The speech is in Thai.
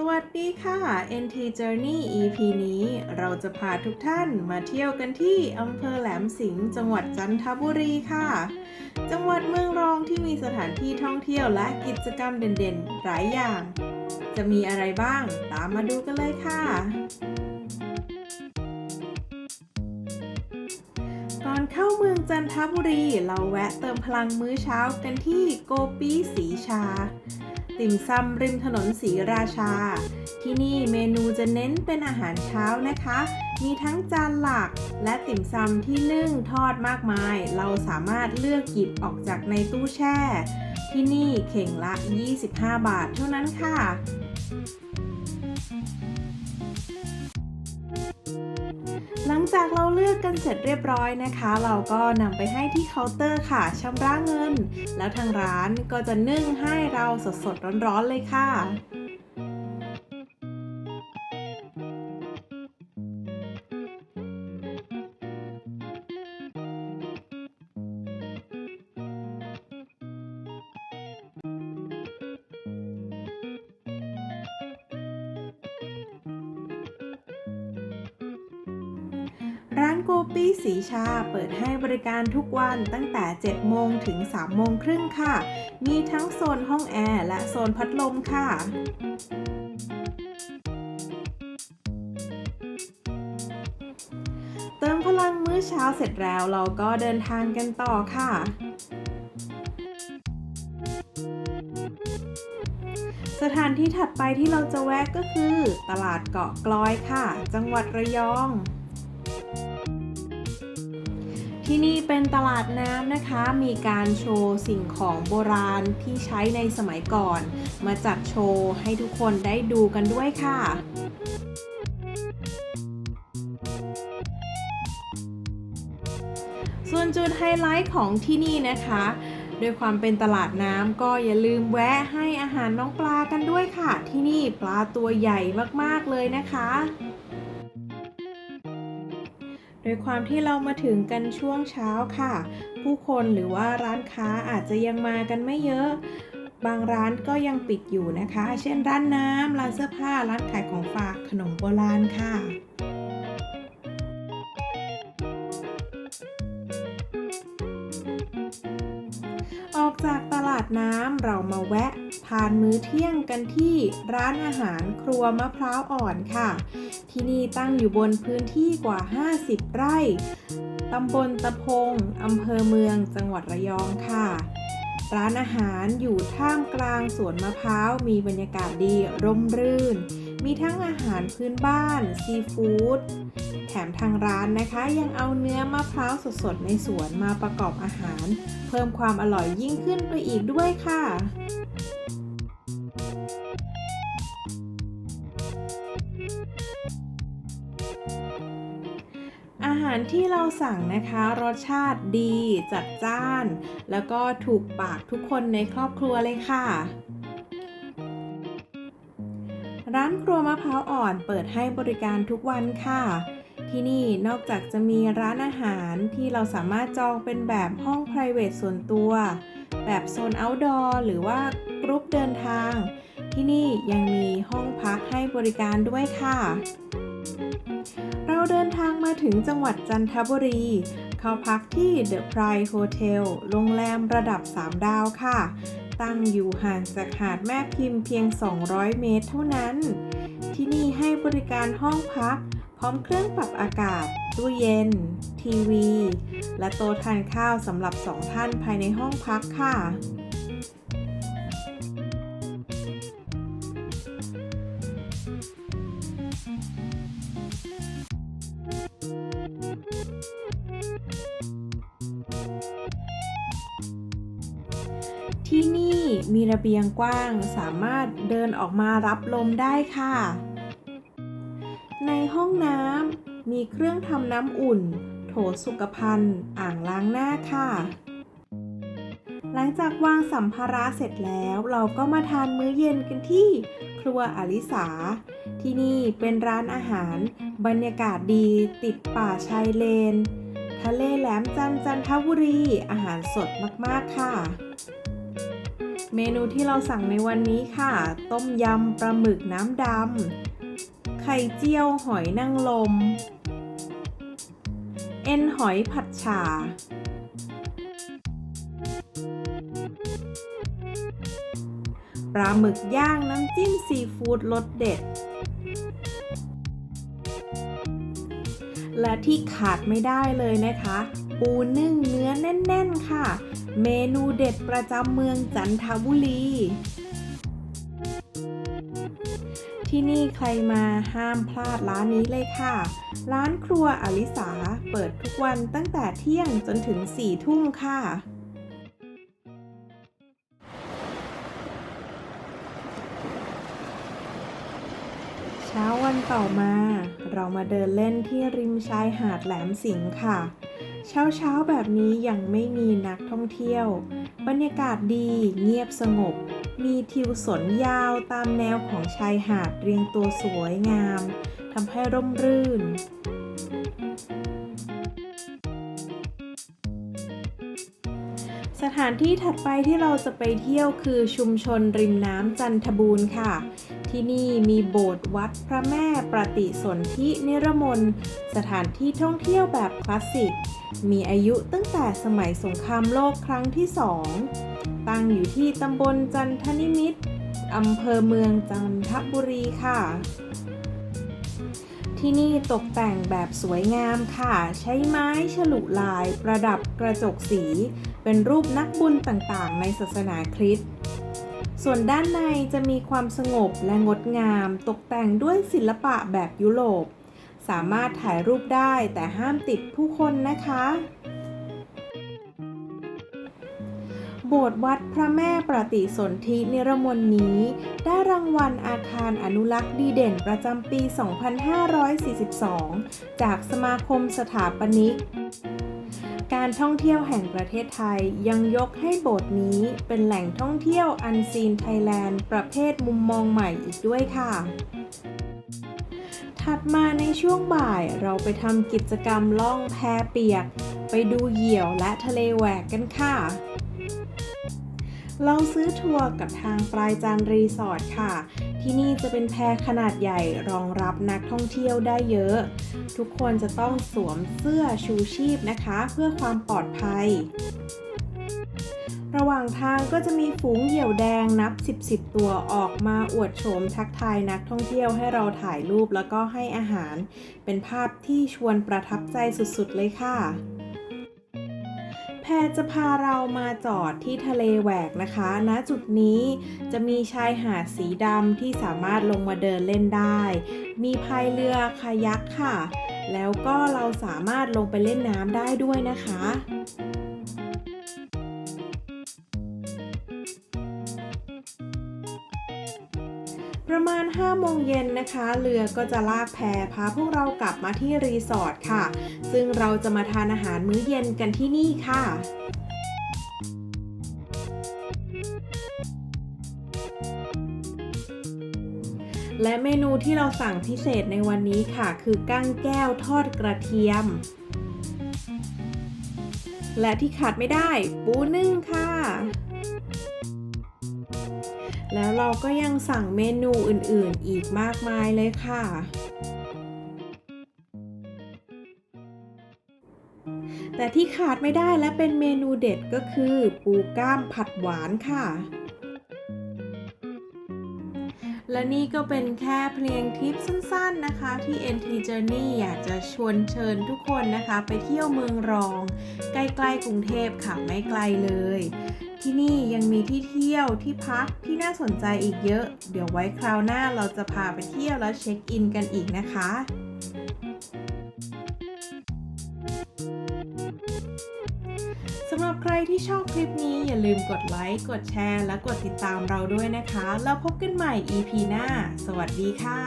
สวัสดีค่ะ NT Journey EP นี้เราจะพาทุกท่านมาเที่ยวกันที่อำเภอแหลมสิงห์จังหวัดจันทบุรีค่ะ จังหวัดเมืองรองที่มีสถานที่ท่องเที่ยวและกิจกรรมเด่นๆ หลายอย่าง จะมีอะไรบ้างตามมาดูกันเลยค่ะก่อนเข้าเมืองจันทบุรีเราแวะเติมพลังมื้อเช้ากันที่โกปีสีชา ติ่มซำริมถนนศรีราชา ที่นี่เมนูจะเน้นเป็นอาหารเช้านะคะ มีทั้งจานหลักและติ่มซำที่นึ่งทอดมากมาย เราสามารถเลือกหยิบออกจากในตู้แช่ ที่นี่เข่งละ 25 บาทเท่านั้นค่ะหลังจากเราเลือก สร็จเรียบร้อยนะคะ เราก็นำไปให้ที่เคาน์เตอร์ค่ะชำระเงิน แล้วทางร้านก็จะนึ่งให้เราสดๆร้อนๆเลยค่ะ โกปี้สีชาเปิดให้บริการทุกวันตั้งแต่ 7 โมงถึง 3 โมงครึ่งค่ะ มีทั้งโซนห้องแอร์และโซนพัดลมค่ะเติมพลังมื้อเช้าเสร็จแล้วเราก็เดินทางกันต่อค่ะ สถานที่ถัดไปที่เราจะแวะก็คือ ตลาดเกาะกลอยค่ะ จังหวัดระยอง ที่นี่เป็นตลาดน้ำนะคะ มีการโชว์สิ่งของโบราณที่ใช้ในสมัยก่อน มาจัดโชว์ให้ทุกคนได้ดูกันด้วยค่ะส่วนจุดไฮไลท์ของที่นี่นะคะ ด้วยความเป็นตลาดน้ำก็อย่าลืมแวะให้อาหารน้องปลากันด้วยค่ะ ที่นี่ปลาตัวใหญ่มากๆเลยนะคะ ดยความที่เรามาถึงกันช่วงเช้าค่ะ ผู้คนหรือว่าร้านค้าอาจจะยังมากันไม่เยอะ บางร้านก็ยังปิดอยู่นะคะ เช่นร้านน้ำร้านเสื้อผ้า ร้านขายของฝากขนมโบราณค่ะาดน้ำเรามาแวะ ทานมื้อเที่ยงกันที่ร้านอาหารครัวมะพร้าวอ่อนค่ะ ที่นี่ตั้งอยู่บนพื้นที่กว่า 50 ไร่ ตำบลตะพง อำเภอเมือง จังหวัดระยองค่ะ ร้านอาหารอยู่ท่ามกลางสวนมะพร้าว มีบรรยากาศดีร่มรื่น มีทั้งอาหารพื้นบ้าน ซีฟู้ด แถมทางร้านนะคะ ยังเอาเนื้อมะพร้าวสดๆ ในสวนมาประกอบอาหาร เพิ่มความอร่อยยิ่งขึ้นไปอีกด้วยค่ะ อาหารที่เราสั่งนะคะ รสชาติดี จัดจ้าน แล้วก็ถูกปากทุกคนในครอบครัวเลยค่ะ ร้านครัวมะพร้าวอ่อนเปิดให้บริการทุกวันค่ะ ที่นี่นอกจากจะมีร้านอาหารที่เราสามารถจองเป็นแบบห้อง p r i v a t ส่วนตัว แบบโซน outdoor หรือว่ากรุ๊ปเดินทาง ที่นี่ยังมีห้องพักให้บริการด้วยค่ะ เราเดินทางมาถึงจังหวัดจันทบุรี เข้าพักที่ The Pride Hotel โรงแรมระดับ 3 ดาวค่ะ ตั้งอยู่ห่างจากหาดแม่พิมพ์เพียง 200 เมตรเท่านั้น ที่นี่ให้บริการห้องพัก พร้อมเครื่องปรับอากาศ ตู้เย็น ทีวี และโต๊ะทานข้าวสำหรับ 2 ท่านภายในห้องพักค่ะ ที่นี่มีระเบียงกว้างสามารถเดินออกมารับลมได้ค่ะ ในห้องน้ำมีเครื่องทำน้ำอุ่น โถสุขภัณฑ์ อ่างล้างหน้าค่ะ หลังจากวางสัมภาระเสร็จแล้วเราก็มาทานมื้อเย็นกันที่ครัวอลิสา ที่นี่เป็นร้านอาหาร บรรยากาศดีติดป่าชายเลน ทะเลแหลมจันจันทบุรีอาหารสดมาก ๆ ค่ะ เมนูที่เราสั่งในวันนี้ค่ะ ต้มยำปลาหมึกน้ำดำ ไข่เจียวหอยนางรม เอ็นหอยผัดฉ่า ปลาหมึกย่างน้ำจิ้มซีฟู้ดรสเด็ด และที่ขาดไม่ได้เลยนะคะ ปูนึ่งเนื้อแน่น ๆ ค่ะ เมนูเด็ดประจำเมืองจันทบุรี ที่นี่ใครมาห้ามพลาดร้านนี้เลยค่ะ ร้านครัวอลิสา เปิดทุกวันตั้งแต่เที่ยงจนถึง4ทุ่มค่ะเช้าวันต่อมา เรามาเดินเล่นที่ริมชายหาดแหลมสิงห์ค่ะ เช้าเช้าแบบนี้ยังไม่มีนักท่องเที่ยว บรรยากาศดีเงียบสงบ มีทิวสนยาวตามแนวของชายหาดเรียงตัวสวยงามทำให้ร่มรื่นสถานที่ถัดไปที่เราจะไปเที่ยวคือชุมชนริมน้ำจันทบูรณ์ค่ะ ที่นี่มีโบสถ์วัดพระแม่ประติสนธินิรมนสถานที่ท่องเที่ยวแบบคลาสสิก มีอายุตั้งแต่สมัยสงครามโลกครั้งที่สองตั้งอยู่ที่ตำบลจันทนิมิตรอำเภอเมืองจันทบุรีค่ะ ที่นี่ตกแต่งแบบสวยงามค่ะ ใช้ไม้ฉลุลาย ประดับกระจกสี เป็นรูปนักบุญต่างๆ ในศาสนาคริสต์ ส่วนด้านในจะมีความสงบและงดงาม ตกแต่งด้วยศิลปะแบบยุโรป สามารถถ่ายรูปได้แต่ห้ามติดผู้คนนะคะ โบสถ์วัดพระแม่ประติสนธินิรมนนี้ ได้รางวัลอาคารอนุรักษ์ดีเด่นประจำปี 2542 จากสมาคมสถาปนิก การท่องเที่ยวแห่งประเทศไทยยังยกให้โบสถ์นี้เป็นแหล่งท่องเที่ยวอันซีนไทยแลนด์ประเภทมุมมองใหม่อีกด้วยค่ะ ถัดมาในช่วงบ่ายเราไปทำกิจกรรมล่องแพเปียก ไปดูเหยี่ยวและทะเลแหวกกันค่ะ เราซื้อทัวร์กับทางปลายจานรีสอร์ทค่ะ ที่นี่จะเป็นแพขนาดใหญ่รองรับนักท่องเที่ยวได้เยอะ ทุกคนจะต้องสวมเสื้อชูชีพนะคะ เพื่อความปลอดภัย ระหว่างทางก็จะมีฝูงเหยี่ยวแดงนับ 10 10ตัวออกมาอวดโฉมทักทายนักท่องเที่ยวให้เราถ่ายรูปแล้วก็ให้อาหาร เป็นภาพที่ชวนประทับใจสุดๆเลยค่ะ แพจะพาเรามาจอดที่ทะเลแหวกนะคะณจุดนี้จะมีชายหาดสีดำที่สามารถลงมาเดินเล่นได้ มีพายเรือคายักค่ะ แล้วก็เราสามารถลงไปเล่นน้ำได้ด้วยนะคะ ประมาณ 5 โมงเย็นนะคะ เรือก็จะลากแพพาพวกเรากลับมาที่รีสอร์ทค่ะ ซึ่งเราจะมาทานอาหารมื้อเย็นกันที่นี่ค่ะและเมนูที่เราสั่งพิเศษในวันนี้ค่ะ คือกั้งแก้วทอดกระเทียม และที่ขาดไม่ได้ ปูนึ่งค่ะ แล้วเราก็ยังสั่งเมนูอื่นๆอีกมากมายเลยค่ะ แต่ที่ขาดไม่ได้และเป็นเมนูเด็ดก็คือปูก้ามผัดหวานค่ะ และนี่ก็เป็นแค่เพลงทิปสั้นๆนะคะ ที่ NT Journey อยากจะชวนเชิญทุกคนนะคะ ไปเที่ยวเมืองรอง ใกล้ๆกรุงเทพค่ะไม่ไกลเลย ที่นี่ยังมีที่เที่ยวที่พักที่น่าสนใจอีกเยอะ เดี๋ยวไว้คราวหน้าเราจะพาไปเที่ยวแล้วเช็คอินกันอีกนะคะ ที่ชอบคลิปนี้อย่าลืมกดไลค์ กดแชร์ และกดติดตามเราด้วยนะคะ แล้วพบกันใหม่ EP หน้า สวัสดีค่ะ